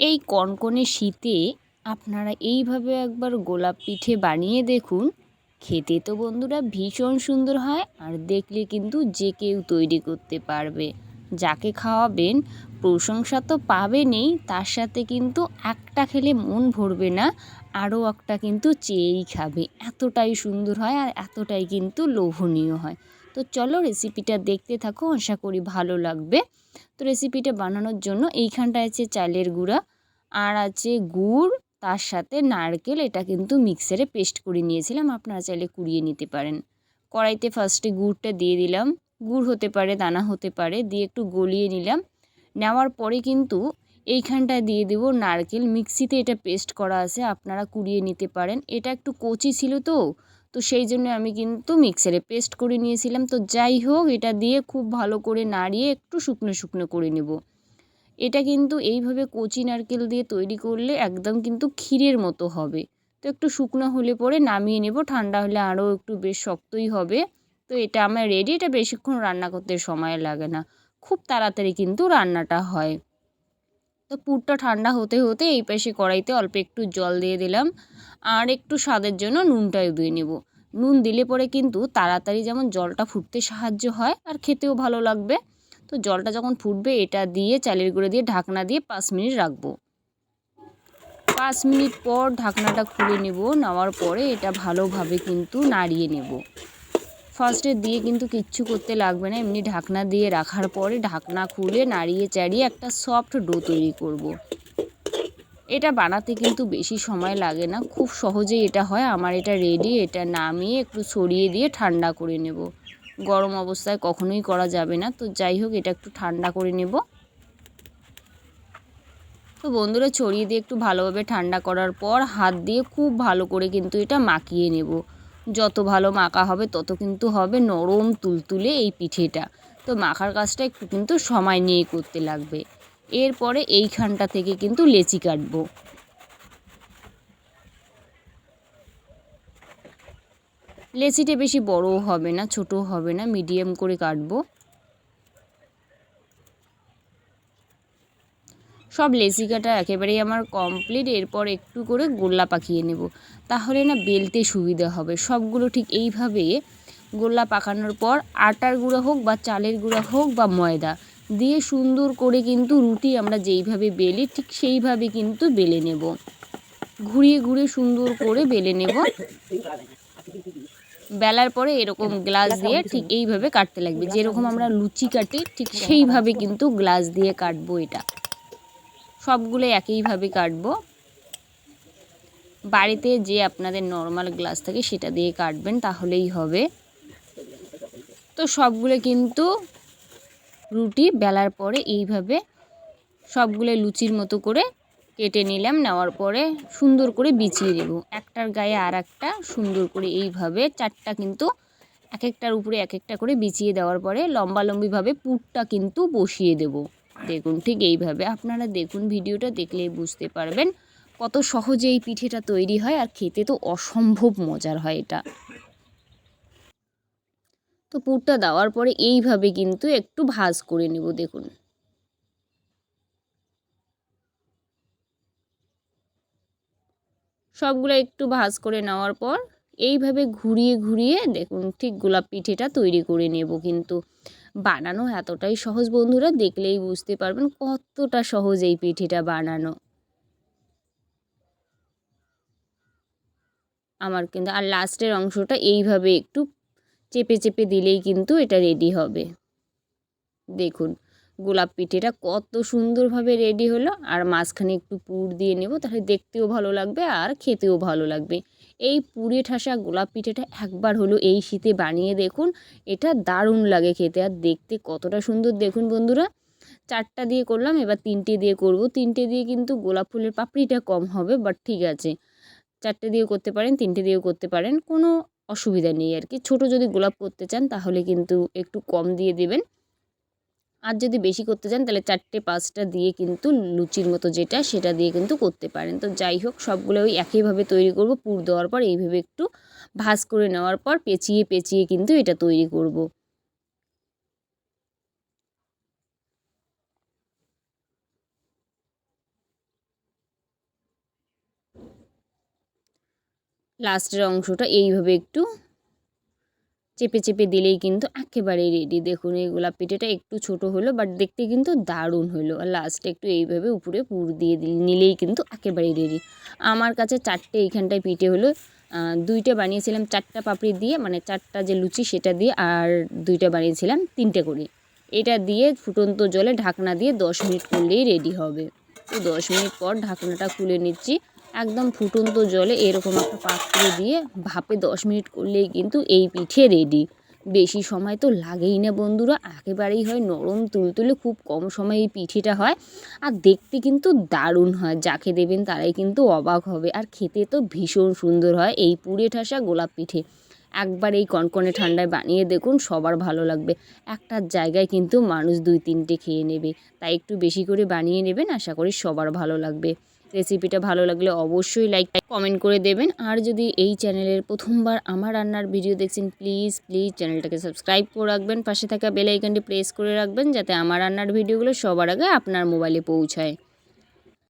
এই কনকনে শীতে আপনারা এইভাবে একবার গোলাপ পিঠে বানিয়ে দেখুন। খেতে তো বন্ধুরা ভীষণ সুন্দর হয় আর দেখলে কিন্তু যে কেউ তৈরি করতে পারবে। যাকে খাওয়াবেন প্রশংসা তো পাবেনই, তার সাথে কিন্তু একটা খেলে মন ভরবে না, আরও একটা কিন্তু চেয়েই খাবে। এতটাই সুন্দর হয় আর এতটাই কিন্তু লোভনীয় হয়। তো চলো রেসিপিটা দেখতে থাকো, আশা করি ভালো লাগবে। তো রেসিপিটা বানানোর জন্য এইখানটা আছে চালের গুঁড়া। আর আছে গুড়, তার সাথে নারকেল, এটা কিন্তু মিক্সারে পেস্ট করে নিয়েছিলাম। আপনারা চাইলে কুড়িয়ে নিতে পারেন। কড়াইতে ফার্স্টে গুড়টা দিয়ে দিলাম। গুড় হতে পারে, দানা হতে পারে, দিয়ে একটু গলিয়ে নিলাম। নেওয়ার পরে কিন্তু এইখানটায় দিয়ে দেবো নারকেল। মিক্সিতে এটা পেস্ট করা আছে, আপনারা কুড়িয়ে নিতে পারেন। এটা একটু কচি ছিল তো তো সেই জন্য আমি কিন্তু মিক্সারে পেস্ট করে নিয়েছিলাম। তো যাই হোক, এটা দিয়ে খুব ভালো করে নাড়িয়ে একটু শুকনো শুকনো করে নেব। এটা কিন্তু এইভাবে কচি নারকেল দিয়ে তৈরি করলে একদম কিন্তু ক্ষীরের মতো হবে। তো একটু শুকনো হলে পরে নামিয়ে নেব, ঠান্ডা হলে আরও একটু বেশ শক্তই হবে। তো এটা আমার রেডি এটা বেশিক্ষণ রান্না করতে সময় লাগে না। খুব তাড়াতাড়ি কিন্তু রান্নাটা হয়। তো পুরটা ঠান্ডা হতে হতে এই পাশে কড়াইতে অল্প একটু জল দিয়ে দিলাম আর একটু স্বাদের জন্য নুনটাও দিয়ে নেব। নুন দিলে পরে কিন্তু তাড়াতাড়ি যেমন জলটা ফুটতে সাহায্য হয় আর খেতেও ভালো লাগবে। তো জলটা যখন ফুটবে এটা দিয়ে চালের গুঁড়ো দিয়ে ঢাকনা দিয়ে পাঁচ মিনিট রাখব। পাঁচ মিনিট পর ঢাকনাটা খুলে নেব, নেওয়ার পরে এটা ভালোভাবে কিন্তু নাড়িয়ে নেব। ফার্স্টে দিয়ে কিন্তু কিচ্ছু করতে লাগবে না, এমনি ঢাকনা দিয়ে রাখার পরে ঢাকনা খুলে নাড়িয়ে চাড়িয়ে একটা সফট ডো তৈরি করব। এটা বানাতে কিন্তু বেশি সময় লাগে না, খুব সহজেই এটা হয়, আমার এটা রেডি এটা নামিয়ে একটু সরিয়ে দিয়ে ঠান্ডা করে নেব। গরম অবস্থায় কখনোই করা যাবে না। তো যাই হোক, এটা একটু ঠান্ডা করে নেব। তো বন্ধুরা, ছড়িয়ে দিয়ে একটু ভালোভাবে ঠান্ডা করার পর হাত দিয়ে খুব ভালো করে কিন্তু এটা মাখিয়ে নেব। যত ভালো মাখা হবে, তত কিন্তু হবে নরম তুলতুলে এই পিঠেটা। তো মাখার কাজটা একটু কিন্তু সময় নিয়ে করতে লাগবে। এরপরে এইখানটা থেকে কিন্তু লেচি কাটবো। লেচিটা বেশি বড়ও হবে না, ছোটও হবে না, মিডিয়াম করে কাটবো। সব লেচি কাটা একেবারেই আমার কমপ্লিট, এরপর একটু করে গোল্লা পাকিয়ে নেব। তাহলে না বেলতে সুবিধা হবে। সবগুলো ঠিক এইভাবে গোল্লা পাকানোর পর আটার গুঁড়া হোক বা চালের গুঁড়া হোক বা ময়দা দিয়ে সুন্দর করে কিন্তু রুটি আমরা যেইভাবে বেলি ঠিক সেইভাবে কিন্তু বেলে নেব। ঘুরিয়ে ঘুরিয়ে সুন্দর করে বেলে নেব। বেলার পরে এরকম গ্লাস দিয়ে ঠিক এইভাবে কাটতে লাগবে। যেরকম আমরা লুচি কাটি ঠিক সেইভাবে কিন্তু গ্লাস দিয়ে কাটবো এটা। সবগুলো একইভাবে কাটবো। বাড়িতে যে আপনাদের নর্মাল গ্লাস থাকে সেটা দিয়ে কাটবেন তাহলেই হবে। তো সবগুলো কিন্তু রুটি বেলার পরে এইভাবে সবগুলো লুচির মতো করে কেটে নিলাম, নেওয়ার পরে সুন্দর করে বিছিয়ে দেবো। একটার গায়ে আর একটা সুন্দর করে এইভাবে চারটা কিন্তু এক একটার উপরে এক একটা করে বিছিয়ে দেওয়ার পরে লম্বালম্বিভাবে পুরটা কিন্তু বসিয়ে দেব। দেখুন ঠিক এইভাবে। আপনারা দেখুন ভিডিওটা দেখলেই বুঝতে পারবেন কত সহজে এই পিঠেটা তৈরি হয় আর খেতে তো অসম্ভব মজার হয় এটা। তো পুরটা দেওয়ার পরে এইভাবে কিন্তু একটু ভাজ করে নেব, দেখুন। সবগুলো একটু ভাজ করে নেওয়ার পর এইভাবে ঘুরিয়ে ঘুরিয়ে দেখুন ঠিক গোলাপ পিঠেটা তৈরি করে নেব কিন্তু। বানানো এতটাই সহজ বন্ধুরা, দেখলেই বুঝতে পারবেন কতটা সহজ এই পিঠেটা বানানো। আমার কিন্তু আর লাস্টের অংশটা এইভাবে একটু চেপে চেপে দিলেই কিন্তু এটা রেডি হবে। দেখুন গোলাপ পিঠেটা কত সুন্দরভাবে রেডি হলো। আর মাঝখানে একটু পুর দিয়ে নেব, তাহলে দেখতেও ভালো লাগবে আর খেতেও ভালো লাগবে। এই পুরে ঠাসা গোলাপ পিঠেটা একবার হলো এই শীতে বানিয়ে দেখুন। এটা দারুণ লাগে খেতে আর দেখতে কতটা সুন্দর। দেখুন বন্ধুরা, চারটা দিয়ে করলাম, এবার তিনটে দিয়ে করব। তিনটে দিয়ে কিন্তু গোলাপ ফুলের পাপড়িটা কম হবে বাট ঠিক আছে। চারটে দিয়েও করতে পারেন, তিনটে দিয়েও করতে পারেন, কোনো অসুবিধা নেই আর কি। ছোটো যদি গোলাপ করতে চান, তাহলে কিন্তু একটু কম দিয়ে দেবেন। আর যদি বেশি করতে চান, তাহলে চারটে, পাঁচটা দিয়ে কিন্তু লুচির মতো যেটা, সেটা দিয়ে কিন্তু করতে পারেন তো যাই হোক, সবগুলো ওই একইভাবে তৈরি করব পুর দেওয়ার পর এইভাবে একটু ভাজ করে নেওয়ার পর পেঁচিয়ে পেঁচিয়ে কিন্তু এটা তৈরি করব। লাস্টের অংশটা এইভাবে একটু চেপে চেপে দিলেই কিন্তু একেবারে রেডি দেখুন, এই গোলাপ পিঠেটা একটু ছোট হলো বাট দেখতে কিন্তু দারুণ হলো। আর লাস্টে একটু এইভাবে উপরে পুর দিয়ে নিলেই কিন্তু একেবারে রেডি আমার কাছে চারটে এইখানটায় পিঠে হলো। দুইটা বানিয়েছিলাম চারটা পাপড়ি দিয়ে মানে চারটা যে লুচি সেটা দিয়ে, আর দুইটা বানিয়েছিলাম তিনটে করে এটা দিয়ে ফুটন্ত জলে ঢাকনা দিয়ে দশ মিনিট করলেই রেডি হবে। তো দশ মিনিট পর ঢাকনাটা খুলে নিচ্ছি। একদম ফুটন্ত জলে এরকম একটা পাত্র দিয়ে ভাপে দশ মিনিট করলেই কিন্তু এই পিঠে রেডি বেশি সময় তো লাগেই না বন্ধুরা, একেবারেই হয় নরম তুলতুলে খুব কম সময়ে এই পিঠেটা হয়। আর দেখতে কিন্তু দারুণ হয়, যাকে দেবেন তারাই কিন্তু অবাক হবে। আর খেতে তো ভীষণ সুন্দর হয় এই পুড়ে ঠাসা গোলাপ পিঠে। একবার এই কনকনে ঠান্ডায় বানিয়ে দেখুন, সবার ভালো লাগবে। একটা জায়গায় কিন্তু মানুষ দুই তিনটে খেয়ে নেবে। তাই একটু বেশি করে বানিয়ে নেবেন, আশা করি সবার ভালো লাগবে। রেসিপিটা ভালো লাগলে অবশ্যই লাইক কমেন্ট করে দেবেন। আর যদি এই চ্যানেলের প্রথমবার আমার রান্নার ভিডিও দেখছেন, প্লিজ প্লিজ চ্যানেলটাকে সাবস্ক্রাইব করে রাখবেন। পাশে থাকা বেল প্রেস করে রাখবেন যাতে আমার রান্নার ভিডিওগুলো সবার আগে আপনার মোবাইলে পৌঁছায়।